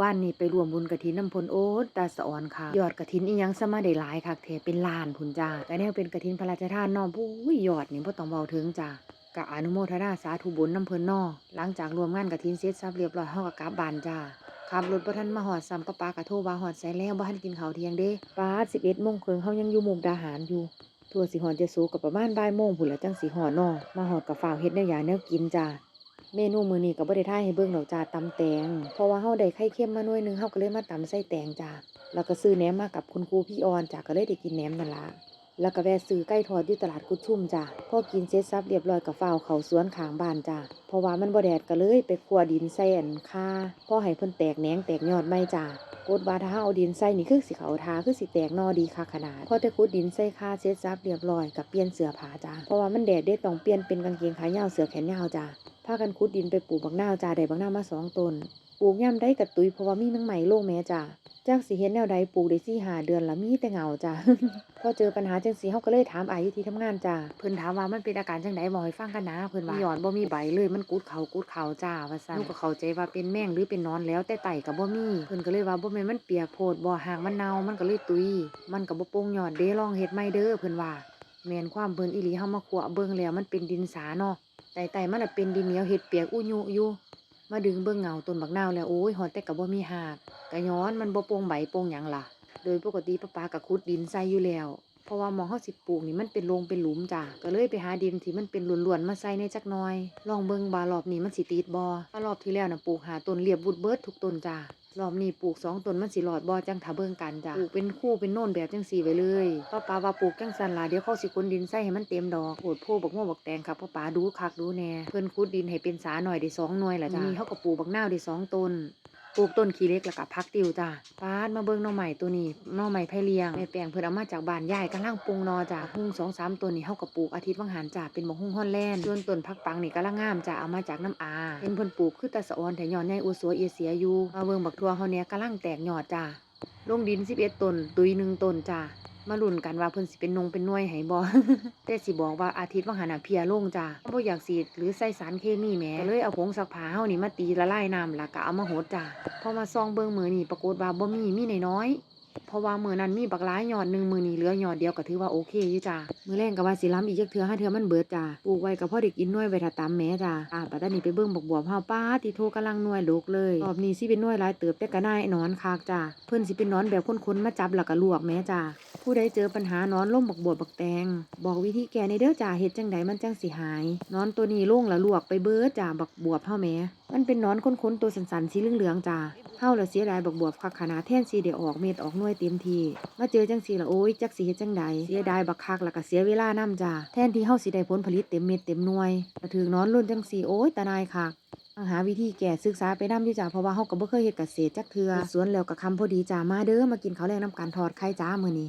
ว่านนี้ไปรวมบุญกฐินน้ำพลโอ๊ตตาสะออนค่ะ ยอดกฐินอียังสมาได้หลายคักแท้เป็นล้านพุ่นจ้าแต่แนวเป็นกฐินพระราชทานน้องผู้ยอดนี่บ่ต้องเว้าถึงจ้ากะอนุโมทนาสาธุบุญน้ำเพิ่นนอหลังจากรวมงานกฐินเสร็จสับเรียบร้อยเฮาก็กลับบานจ้าขับรถบ่ทันมาฮอดซ้ำป้าปากระโทว่าฮอดไสแล้วบ่ทันกินข้าวเที่ยงเด้ป้า11โมงครึ่งเฮายังอยู่มุกดาหารอยู่ทั่วสิฮอดจะสูกับประมาณบ่ายโมงพุ่นละจังสิฮอดนอมาฮอดกับฝ้าวเฮ็ดแนวหยาแนวกินจ้า เมนูมื้อนี้ก็บ่ได้ทายให้เบิ่งดอกจ้าตำแตง เพราะว่าเฮาได้ไข่เค็มมาหน่วยหนึงเฮาก็เลยมาตำใส่แตงจ้าแล้วก็ซื้อแหนมมากับคุณครูพี่ออนจ้าก็เลยได้กินแหนมนั่นล่ะแล้วก็แวะซื้อไก่ทอดอยู่ตลาดกุดชุ่มจ้าพอกินเสร็จสับเรียบร้อยก็ฟ้าวเขาสวนข้างบ้านจ้าเพราะว่ามันบ่แดดก็เลยไปคั่วดินใส่อันค่าพอให้เพิ่นแตกแหนงแตกยอดใหม่จ้ากดว่าถ้าเอาดินใส่นี่คือสิเขาทาคือสิแตกหนอดีคักขนาดพอได้ขุดดินใส่ค่าเสร็จสับเรียบร้อยก็เปลี่ยนเสื้อผ้าจ้าเพราะว่ามันแดดเด้ต้องเปลี่ยนเป็นกางเกงขายาวเสื้อแขนยาวจ้า พากันขุดดินไปปลูกบักนาจ้าได้บักนามาสองตนปลูกย่ำได้กับตุยเพราะว่ามีนังใหม่โลกแม่จ้าจากสิเห็นแนวใดปลูกได้สี่หาเดือนละมีแต่เหงาจ้าพอเจอปัญหาจังสีเฮาก็เลยถามอายุที่ทำงานจ้าเพิ่นถามว่ามันเป็นอาการจังไดบอกให้ฟังกันนะเพิ่นว่าหย่อนบ่มีใบเลยมันกุดเขากุดเขาจ้าว่าซั่นหนูก็เข้าใจว่าเป็นแมงหรือเป็นนอนแล้วแต่ไตก็บ่มีเพิ่นก็เลยว่าบ่แม่นมันเปียกโพดบ่หางมันเน่ามันก็เลยตุย มันก็บ่โป่งหยอดเด้ลองเฮ็ดใหม่เด้อเพิ่นว่า แมนความเพิ่นอีหลีเฮามาขัวเบิ่งแล้วมันเป็นดินสาเนาะไต่ไต่มันน่ะเป็นดินเหนียวเห็ดเปียกอุยุอยู่มาดึงเบิ่งเงาต้นบักนาวแล้วโอ้ยหอดแต่ก็บ่มีหากกะย้อนมันบ่โป่งใบโป่งหยังล่ะ โดยปกติป้าปาก็ขุดดินใส่อยู่แล้ว เพราะว่ามองเฮาสิปลูกนี่มันเป็นโรงเป็นหลุมจ้ะก็เลยไปหาดินที่มันเป็นล้วนๆมาใส่ในจักหน่อย ลองเบิ่งบารอบนี้มันสิติดบ่ถ้ารอบที่แล้วน่ะปลูกหาต้นเรียบวุดเบิดทุกต้นจ้ะ รอบนี้ปลูกสองต้นมันสิรอดบ่จังถ้าเบิ่งกันจ้ะปลูกเป็นคู่เป็นโน่นแบบจังสี่ไว้เลยป้าปาว่าปลูกจังซั่นล่ะเดี๋ยวเขาสิคนดินใส่ให้มันเต็มดอกโอดโพบักม่วงบักแตงครับป้าปาดูคักดูแน่เพิ่นขุดดินให้เป็นสาหน่อยได้สองหน่วยล่ะจ้ะนี่เขาก็ปลูกบักนาวได้สองต้น ปลูกต้นขี้เล็กแล้วก็พักติวจ้าปาดมาเบิ้งน่อใหม่ตัวนี้น่อใหม่ไผ่เลี้ยงแม่แปลงเพิ่นเอามาจากบ้านยายกำลังปรุงนอจ้าหุ้งสองสามตัวนี้เฮากับปลูกอาทิตย์วังหันจ้าเป็นบักหุ้งฮอนแลนด์ส่วนต้นพักปังนี่กำลังงามจ้าเอามาจากน้ำอาเห็นเพิ่นปลูกคือตะสะออนแต่ยอนใหญ่อวดสวยเอียเสียอยู่มาเบิ่งบักทัวเฮาเนี่ยกำลังแตกยอดจ้าลงดิน11ต้นตุยหนึ่งต้นจ้า มาลุ้นกันว่าเพิ่นสิเป็นนงเป็นน่วยให้บ่แต่สิบอกว่าอาทิตย์วังหันน่ะเพียลงจ้าบ่อยากสีดหรือใส่สารเคมีแหมก็เลยเอาผงซักผ้าเฮานี่มาตีละลายน้ำแล้วก็เอามาโหดจ้าพอมาซองเบิ่งมือนี่ปรากฏว่าบ่มีมีน้อย เพราะว่ามือนั้นมีบักหลายยอดหนึ่งมือนี่เหลือหยอดเดียวก็ถือว่าโอเคอยู่จ้ามือแรงก็ว่าสิล้ำอีกจักเทื่อห้าเทื่อมันเบิดจ้าปลูกไว้ก็พอได้กินน่วยไว้ถ้าตามแม่จ้าอ่าปัตตานีไปเบิ่งบกบวบเฮาป้าที่โทกำลังน่วยโลกเลยรอบนี้สิเป็นน่วยหลายเติบแต่ก็นายนอนคากจ้าเพิ่อนสิเป็นนอนแบบค้นๆมาจับแล้วก็ลวกแม่จ้าผู้ใดเจอปัญหานอนล่มบกบวบบักแตง บอกวิธีแก้ในเด้อจ้าเฮ็ดจังใดมันจังสิหาย นอนตัวนี้ล่งล้วลวกไปเบิดจ้าบักบวบเฮาแหมมันเป็นหนอนค้นๆตัวสันๆสีเหลืองๆจ้าเฮาละเสียดายบักบวบคักขนาดแท่นสีได้ออกเม็ดออกหวยเต็มทีมาเจอจังสีละโอ้ยจักสีเฮ็ดจังใดเสียดายบักคักแล้วก็เสียเวลานํจ้าแทนที่เฮาสิได้ผลผลิตเต็มเม็ดเต็มหน่วยก็ถึงนอนรุ่นจังสีโอ้ยตานายคักต้องหาวิธีแก่ศึกษาไปนํอยู่จ้าเพราะว่าเฮาก็บ่เคยเฮ็ดเกษตรจักเทื่อสวนแล้วก็คำพอดีจ้ามาเด้อมากินข้าวแรงน้ำกันทอดไข่จ้ามื้อนี้